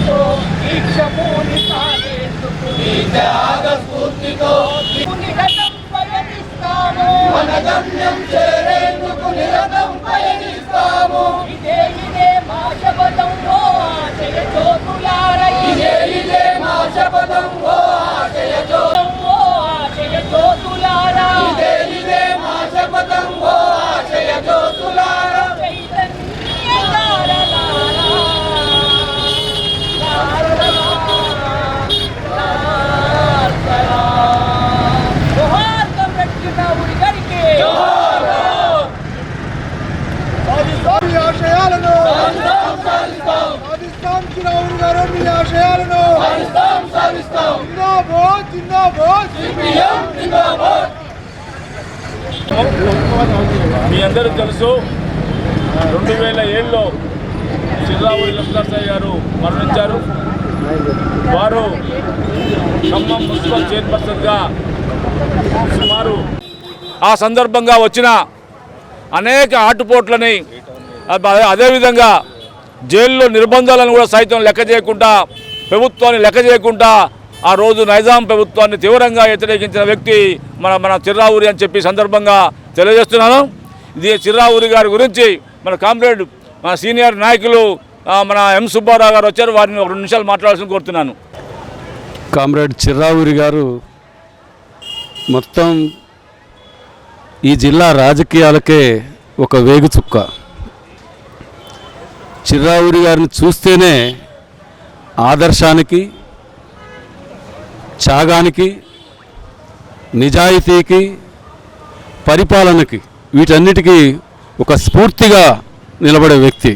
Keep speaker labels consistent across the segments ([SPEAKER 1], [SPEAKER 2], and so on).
[SPEAKER 1] స్ఫూర్తితో దీక్ష పూని సాగేందుకు త్యాగ స్ఫూర్తితో మన గమ్యం చేరేందుకు నిరతం పయనిస్తాము మీ
[SPEAKER 2] ఆశయాలను సాధిస్తాం చిరావురు గారు మీ ఆశయాలను జిందాబాద్ జిందాబాద్.
[SPEAKER 3] మీ అందరికీ తెలుసు రెండు వేల ఏడులో చిర్రావుడి లక్ష్మణసాయి గారు మరణించారు. వారు ఖమ్మం మున్సిపల్ చైర్పర్సన్గా సుమారు ఆ సందర్భంగా వచ్చిన అనేక ఆటుపోట్లని అదేవిధంగా జైల్లో నిర్బంధాలను కూడా సైతం లెక్క చేయకుండా ప్రభుత్వాన్ని లెక్క చేయకుండా ఆ రోజు నైజాం ప్రభుత్వాన్ని తీవ్రంగా వ్యతిరేకించిన వ్యక్తి మన మన చిర్రావురి అని చెప్పి సందర్భంగా తెలియజేస్తున్నాను. ఇది చిర్రావురి గారి గురించి మన కామ్రేడ్ మన సీనియర్ నాయకులు మన ఎం సుబ్బారావు గారు వచ్చారు. వారిని ఒక రెండు నిమిషాలు మాట్లాడాల్సి కోరుతున్నాను.
[SPEAKER 4] కామ్రేడ్ చిర్రావురి గారు మొత్తం ఈ జిల్లా రాజకీయాలకే ఒక వేగుచుక్క చిరావురి గారిని చూస్తేనే ఆదర్శానికి త్యాగానికి నిజాయితీకి పరిపాలనకి వీటన్నిటికీ ఒక స్ఫూర్తిగా నిలబడే వ్యక్తి.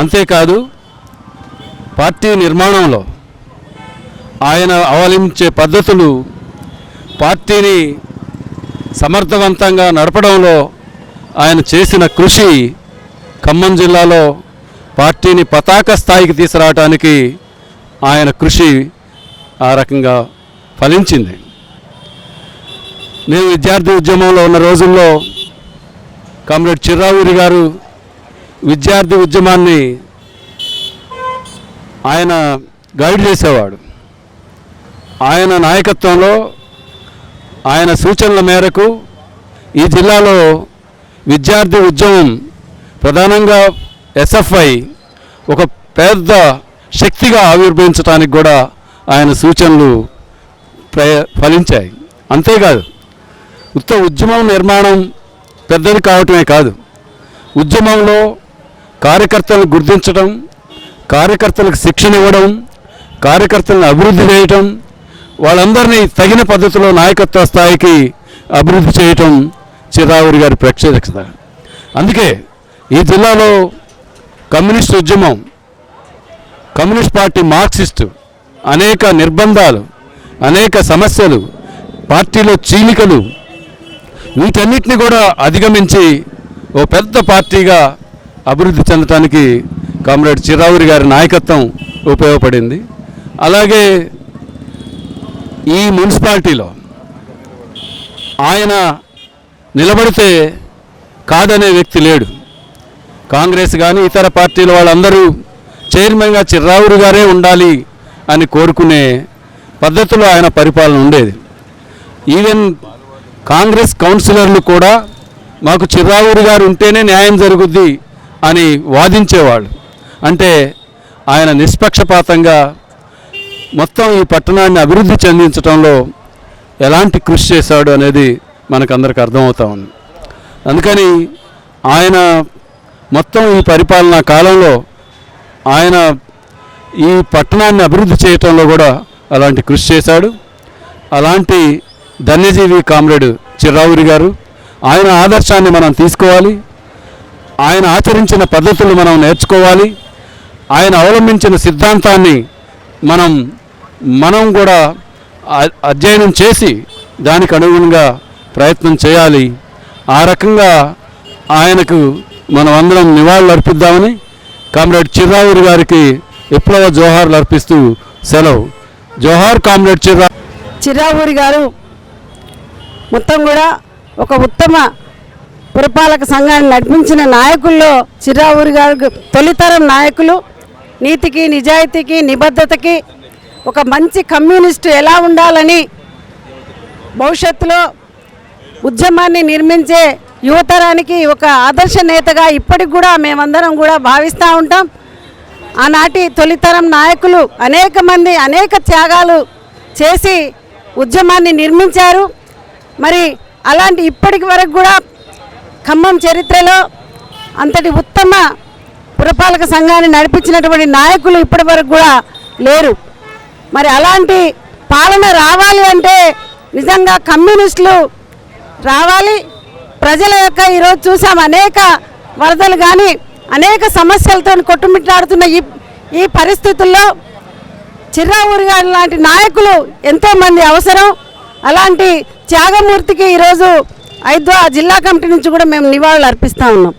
[SPEAKER 4] అంతేకాదు పార్టీ నిర్మాణంలో ఆయన అవలంబించే పద్ధతులు పార్టీని సమర్థవంతంగా నడపడంలో ఆయన చేసిన కృషి ఖమ్మం జిల్లాలో పార్టీని పతాక స్థాయికి తీసుకురావడానికి ఆయన కృషి ఆ రకంగా ఫలించింది. నేను విద్యార్థి ఉద్యమంలో ఉన్న రోజుల్లో కామ్రేడ్ చిర్రావూరి గారు విద్యార్థి ఉద్యమాన్ని ఆయన గైడ్ చేసేవాడు. ఆయన నాయకత్వంలో ఆయన సూచనల మేరకు ఈ జిల్లాలో విద్యార్థి ఉద్యమం ప్రధానంగా ఎస్ఎఫ్ఐ ఒక పెద్ద శక్తిగా ఆవిర్భవించడానికి కూడా ఆయన సూచనలు ప్రయ ఫలించాయి. అంతేకాదు ఉత్త ఉద్యమం నిర్మాణం పెద్దది కావటమే కాదు. ఉద్యమంలో కార్యకర్తలను గుర్తించడం కార్యకర్తలకు శిక్షణ ఇవ్వడం కార్యకర్తలను అభివృద్ధి చేయటం వాళ్ళందరినీ తగిన పద్ధతిలో నాయకత్వ స్థాయికి అభివృద్ధి చేయటం చిరావురి గారి ప్రత్యేకత అందుకే ఈ జిల్లాలో కమ్యూనిస్ట్ ఉద్యమం కమ్యూనిస్ట్ పార్టీ మార్క్సిస్టు అనేక నిర్బంధాలు అనేక సమస్యలు పార్టీలో చీలికలు వీటన్నిటిని కూడా అధిగమించి ఓ పెద్ద పార్టీగా అభివృద్ధి చెందటానికి కామ్రేడ్ చిరావురి గారి నాయకత్వం ఉపయోగపడింది. అలాగే ఈ మున్సిపాలిటీలో ఆయన నిలబడితే కాదనే వ్యక్తి లేడు. కాంగ్రెస్ కానీ ఇతర పార్టీల వాళ్ళందరూ చైర్మన్గా చిర్రావురు గారే ఉండాలి అని కోరుకునే పద్ధతిలో ఆయన పరిపాలన ఉండేది. ఈవెన్ కాంగ్రెస్ కౌన్సిలర్లు కూడా మాకు చిర్రావురు గారు ఉంటేనే న్యాయం జరుగుద్ది అని వాదించేవాళ్ళు. అంటే ఆయన నిష్పక్షపాతంగా మొత్తం ఈ పట్టణాన్ని అభివృద్ధి చెందించడంలో ఎలాంటి కృషి చేశాడు అనేది మనకందరికి అర్థమవుతా ఉంది. అందుకని ఆయన మొత్తం ఈ పరిపాలనా కాలంలో ఆయన ఈ పట్టణాన్ని అభివృద్ధి చేయటంలో కూడా అలాంటి కృషి చేశాడు. అలాంటి ధన్యజీవి కామ్రేడ్ చిర్రావురి గారు ఆయన ఆదర్శాన్ని మనం తీసుకోవాలి. ఆయన ఆచరించిన పద్ధతులు మనం నేర్చుకోవాలి. ఆయన అవలంబించిన సిద్ధాంతాన్ని మనం మనం కూడా అధ్యయనం చేసి దానికి అనుగుణంగా ప్రయత్నం చేయాలి. ఆ రకంగా ఆయనకు మనం అందరం నివాళులు అర్పిద్దామని కామ్రేడ్ చిర్రావురి గారికి విప్లవ జోహార్లు అర్పిస్తూ సెలవు. జోహార్ కామ్రేడ్ చిర్రా
[SPEAKER 5] చిర్రావూరి గారు మొత్తం కూడా ఒక ఉత్తమ పురపాలక సంఘాన్ని నడిపించిన నాయకుల్లో చిర్రావూరి గారు తొలితరం నాయకులు. నీతికి నిజాయితీకి నిబద్ధతకి ఒక మంచి కమ్యూనిస్టు ఎలా ఉండాలని భవిష్యత్తులో ఉద్యమాన్ని నిర్మించే యువతరానికి ఒక ఆదర్శ నేతగా ఇప్పటికి కూడా మేమందరం కూడా భావిస్తూ ఉంటాం. ఆనాటి తొలితరం నాయకులు అనేక మంది అనేక త్యాగాలు చేసి ఉద్యమాన్ని నిర్మించారు. మరి అలాంటి ఇప్పటికి వరకు కూడా ఖమ్మం చరిత్రలో అంతటి ఉత్తమ పురపాలక సంఘాన్ని నడిపించినటువంటి నాయకులు ఇప్పటి వరకు కూడా లేరు. మరి అలాంటి పాలన రావాలి అంటే నిజంగా కమ్యూనిస్టులు రావాలి. ప్రజల యొక్క ఈరోజు చూసాం అనేక వరదలు కానీ అనేక సమస్యలతో కొట్టుమిట్టాడుతున్న ఈ ఈ పరిస్థితుల్లో చిర్రావూరి గారి లాంటి నాయకులు ఎంతోమంది అవసరం. అలాంటి త్యాగమూర్తికి ఈరోజు ఐద్వా జిల్లా కమిటీ నుంచి కూడా మేము నివాళులు అర్పిస్తూ ఉన్నాం.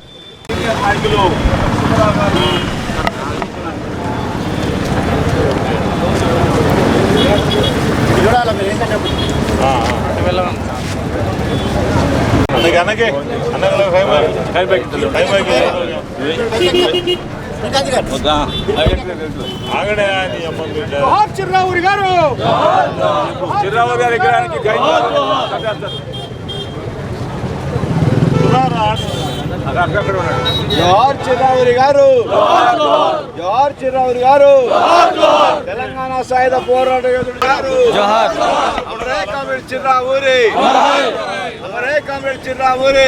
[SPEAKER 6] నీ అమ్మ బిడ్డ
[SPEAKER 2] జోహార్ చిర్రావూరి గారు
[SPEAKER 3] గారి విగ్రహానికి
[SPEAKER 2] జోహార్ చిర్రావూరి గారు జోహార్ చిర్రావూరి గారు తెలంగాణ సాయుధ పోరాట యోధుడు గారు కామ్రేడ్ చిర్రావూరి కామ్రేడ్ చిర్రావూరి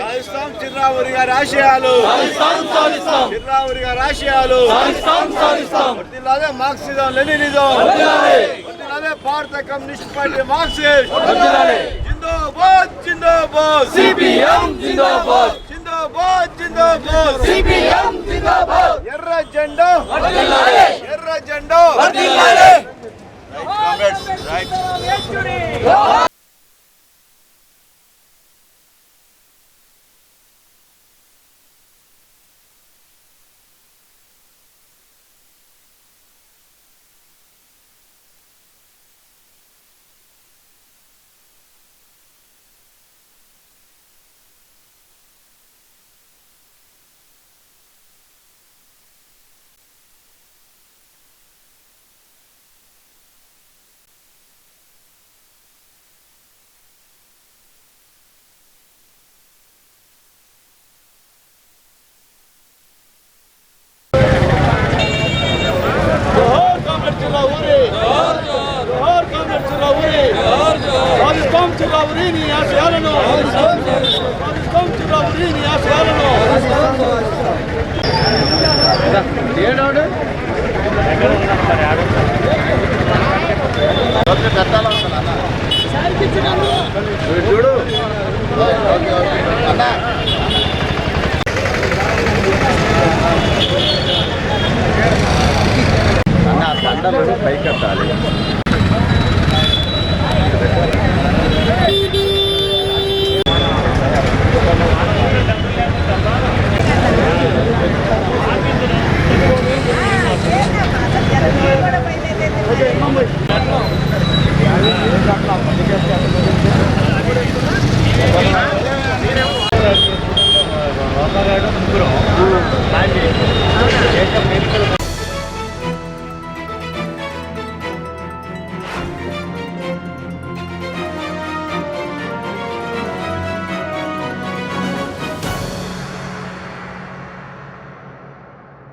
[SPEAKER 2] సాధిస్తాం చిర్రావూరి గారి ఆశయాలు చిర్రావూరి గారి ఆశయాలు వర్ధిల్లాలే మార్క్సిజం లెనినిజం. వర్ధిల్లాలే భారత కమ్యూనిస్ట్ పార్టీ మార్క్సిస్ట్. జిందాబాద్ జిందాబాద్. సిపిఎం జిందాబాద్. జిందాబాద్ జిందాబాద్. సిపిఎం జిందాబాద్. ఎర్ర జెండా. ఎర్ర జెండా. సాధిస్తాం చిర్రావూరి నీ ఆశయాలను. సాధిస్తాం చిర్రావూరి నీ ఆశయాలను. Thank you.